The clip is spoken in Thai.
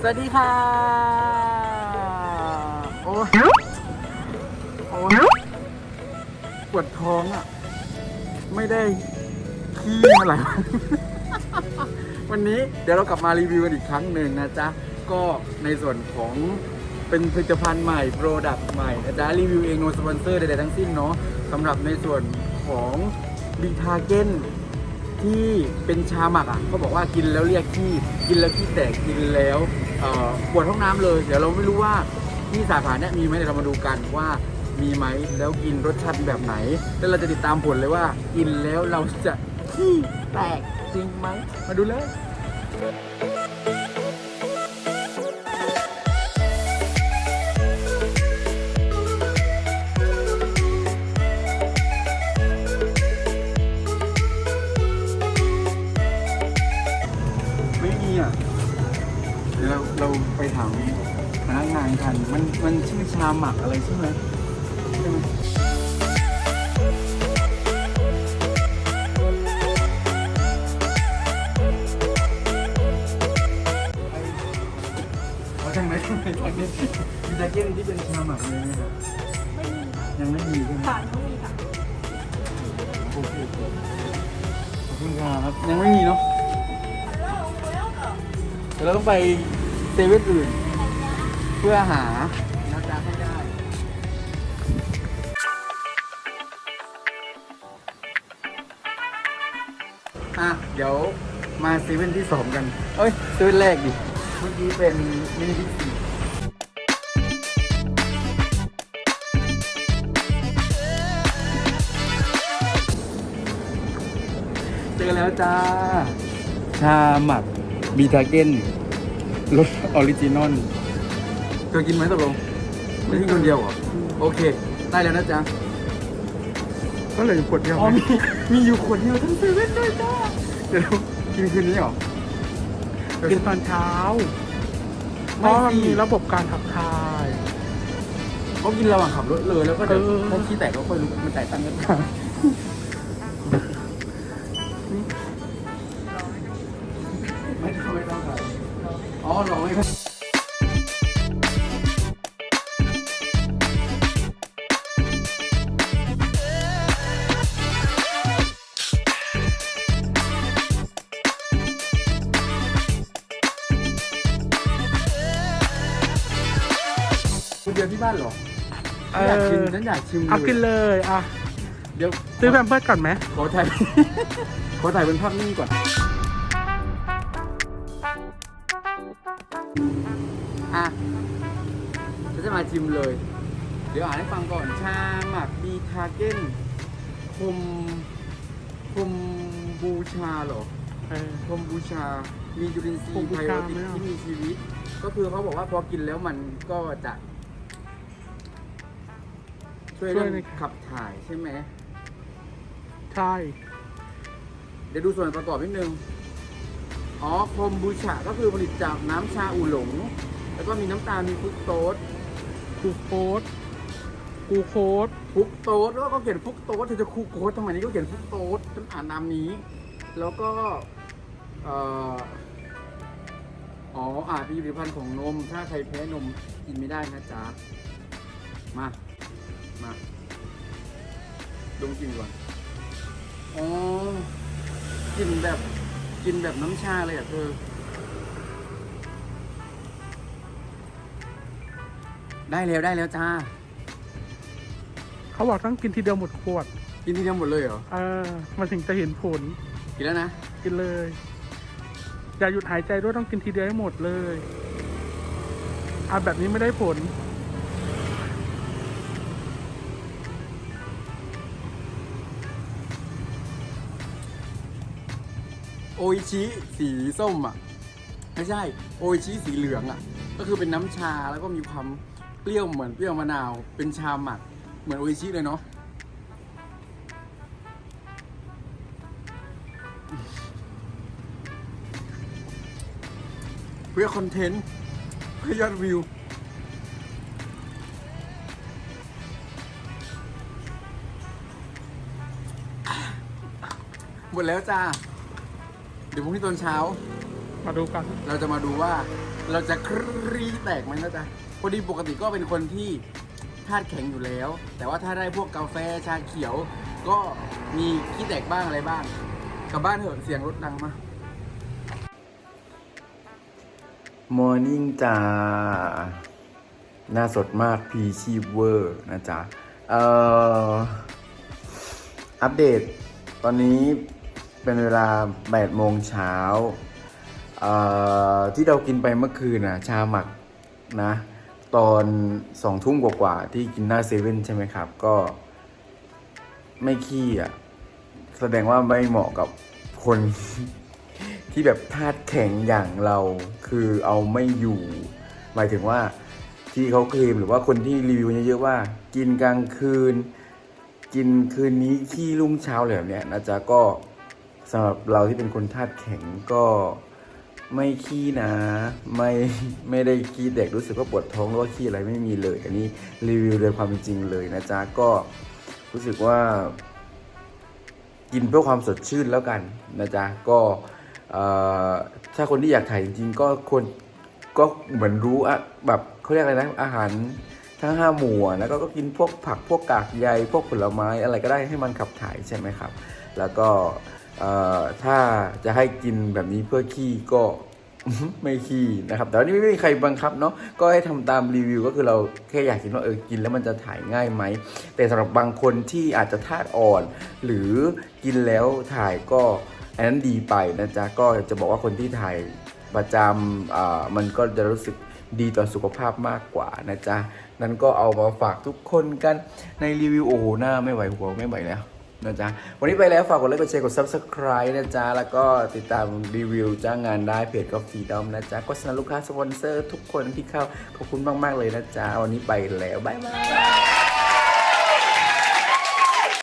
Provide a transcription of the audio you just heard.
สวัสดีค่ะ โอ้ยโอ้ยปวดท้องอะ ไม่ได้ขี้มาหลายวัน วันนี้เดี๋ยวเรากลับมารีวิวกันอีกครั้งหนึ่งนะจ๊ะ ก็ในส่วนของเป็นผลิตภัณฑ์ใหม่ โปรดักต์ใหม่นะจ๊ะรีวิวเองโนสปอนเซอร์ใดๆทั้งสิ้นเนาะสำหรับในส่วนของบีทาเก้นที่เป็นชาหมักอะเขาบอกว่ากินแล้วเรียกขี้กินแล้วขี้แตกกินแล้ว ปวดห้องน้ำเลย เดี๋ยวเราไม่รู้ว่าที่สาขาเนี้ยมีไหมเดี๋ยวเรามาดูกันว่ามีไหมแล้วกินรสชาติแบบไหน แล้วเราจะติดตามผลเลยว่า กินแล้วเราจะขี้แตกจริงไหมมาดูเลย ชาหมักอะไรใช่ไหมใช่ไหมเขาจังไหมทำไมตอนนี้มีแจ็คเก็ตที่เป็นชาหมักเลยไหมครับไม่มียังไม่มีใช่ไหม ค่ะยังไม่มีค่ะโอเคขอบคุณครับยังไม่มีเนาะเดี๋ยวเราต้องไปเซเว่นอื่น เพื่อหา นะจ๊ะให้ได้ อะ เดี๋ยวมาเซเว่นที่สองกัน เอ้ยเซเว่นแรกดิ เมื่อกี้เป็นมินิบิ๊กซีเจอแล้วจ้า ชาหมักบีทาเก้นรสออริจินอลเธอกินไหมตกลง ไม่กินคนเดียวเหรอโอเค ได้แล้วนะจ๊ะก็เหลยขวดเดียวอ๋อมีมีอยู่ขวดเดียวทั้งเซเว่นด้วยจ้าเดี๋ยวกินคืนนี้เหรอกินตอนเช้าเพไม่ราะมันสิมีระบบการขับถ่าย เขากินระหว่างขับรถเลยแล้วก็เดี๋ยวเออถ้าขี้แตกก็ค่อยลุกมันแตกตังกันกัน ไม่ต้องไม่ต้องครับอ๋อรอไม่ ยวที่บ้านเหรอเออยากชิมอฉันอยากชิมเอากินเลยเลยอะเดี๋ยวซื้อแพมเพิร์ดก่อนไหมขอถ่าย ขอถ่ายเป็นภาพนิ่งก่อน อะฉันจะมาชิมเลย เดี๋ยวอ่านให้ฟังก่อน ชาหมักบีทาเก้นคมคมบูชาเหรอ เออ คมบูชา มีจุลินทรีคมย์บูไพชาโอติกไม่เอาที่มีชีวิต ก็คือเขาบอกว่าพอกินแล้วมันก็จะ ช่วยเรื่องขับถ่ายใช่ไหม ใช่ เดี๋ยวดูส่วนประกอบนิดนึง อ๋อคมบูชาก็คือผลิตจากน้ำชาอูหลง แล้วก็มีน้ำตาลมีฟรุกโตสกูโค้ดกูโค้ดฟรุกโตสแล้วก็เขียนฟรุกโตสเธอจะคูโค้ดทำไมนี่ก็เขียนฟรุกโตสฉันอ่านนามนี้ แล้วก็เอ่ออ๋ออาจมีผลิตภัณฑ์ของนม ถ้าใครแพ้นมกินไม่ได้นะจ๊ะ มา มาดมกลินก่อน อ๋อกินแบบกินแบบน้ำชาเลยอะเธอ ได้แล้วได้แล้วจ้า เขาบอกต้องกินทีเดียวหมดขวดกินทีเดียวหมดเลยเหรอ เออมันถึงจะเห็นผล กินแล้วนะ กินเลย อย่าหยุดหายใจด้วยต้องกินทีเดียวให้หมดเลยอะแบบนี้ไม่ได้ผล โออิชิสีส้มอะ ไม่ใช่ โออิชิสีเหลืองอะ ก็คือเป็นน้ำชาแล้วก็มีความเปรี้ยวเหมือนเปรี้ยวมะนาว เป็นชาหมัก เหมือนโออิชิเลยเนาะเพื่อคอนเทนต์เพื่อยอดวิวหมดแล้วจ้า ดี๋ยวพรุ่งนี้ตอนเช้า มาดูกัน เราจะมาดูว่าเราจะครีแตกไหมนะจ๊ะพอดีปกติก็เป็นคนที่ธาตุแข็งอยู่แล้ว แต่ว่าถ้าได้พวกกาแฟชาเขียว ก็มีขี้แตกบ้างอะไรบ้าง กลับบ้านเถอะเสียงรถดังมากมอร์นิ่งจ้า หน้าสดมากพีชีพเวอร์นะจ๊ะ เอ่อ อัปเดต ตอนนี้ เป็นเวลา8โมงเช้าที่เรากินไปเมื่อคืนน่ะชาหมักนะ ตอนสองทุ่มกว่าๆที่กินหน้าเซเว่นใช่ไหมครับ ก็ไม่ขี้อะ แสดงว่าไม่เหมาะกับคนที่แบบธาตุแข็งอย่างเราคือเอาไม่อยู่ หมายถึงว่าที่เขาเคลมหรือว่าคนที่รีวิวเยอะๆว่า กินกลางคืน กินคืนนี้ขี้รุ่งเช้าเลยแบบเนี้ยนะจ๊ะก็ สำหรับเราที่เป็นคนธาตุแข็งก็ไม่ขี้นะ ไม่ไม่ได้ขี้เด็กรู้สึกว่าปวดท้องหรือว่าขี้อะไรไม่มีเลย อันนี้รีวิวโดยความเป็นจริงเลยนะจ๊ะก็รู้สึกว่า กินเพื่อความสดชื่นแล้วกันนะจ๊ะก็ถ้าคนที่อยากถ่ายจริง ๆ ก็ควรก็เหมือนรู้อะแบบเขาเรียกอะไรนะอาหารทั้งห้าหมู่อะแล้วก็กินพวกผักพวกกากใยพวกผลไม้อะไรก็ได้ให้มันขับถ่ายใช่ไหมครับ แล้วก็ ถ้าจะให้กินแบบนี้เพื่อขี้ก็ไม่ขี้นะครับแต่ว่านี่ไม่มีใครบังคับเนาะก็ให้ทำตามรีวิวก็คือเราแค่อยากกินว่าเออกินแล้วมันจะถ่ายง่ายไหม แต่สำหรับบางคนที่อาจจะธาตุอ่อน หรือกินแล้วถ่ายก็อันนั้นดีไปนะจ๊ะก็จะบอกว่าคนที่ถ่ายประจำอ่ามันก็จะรู้สึกดีต่อสุขภาพมากกว่านะจ๊ะนั้นก็เอามาฝากทุกคนกันในรีวิวโอ้โหหน้าไม่ไหวหัวไม่ไหวแล้ว นะจ๊ะ วันนี้ไปแล้ว ฝากกดไลค์ กดแชร์ กด subscribe นะจ๊ะ แล้วก็ติดตามรีวิวจ้างงานได้เพจกอล์ฟดอมนะจ๊ะโฆษณาลูกค้าสปอนเซอร์ ทุกคนที่เข้า ขอบคุณมาก ๆ เลยนะจ๊ะ วันนี้ไปแล้ว บ๊ายบาย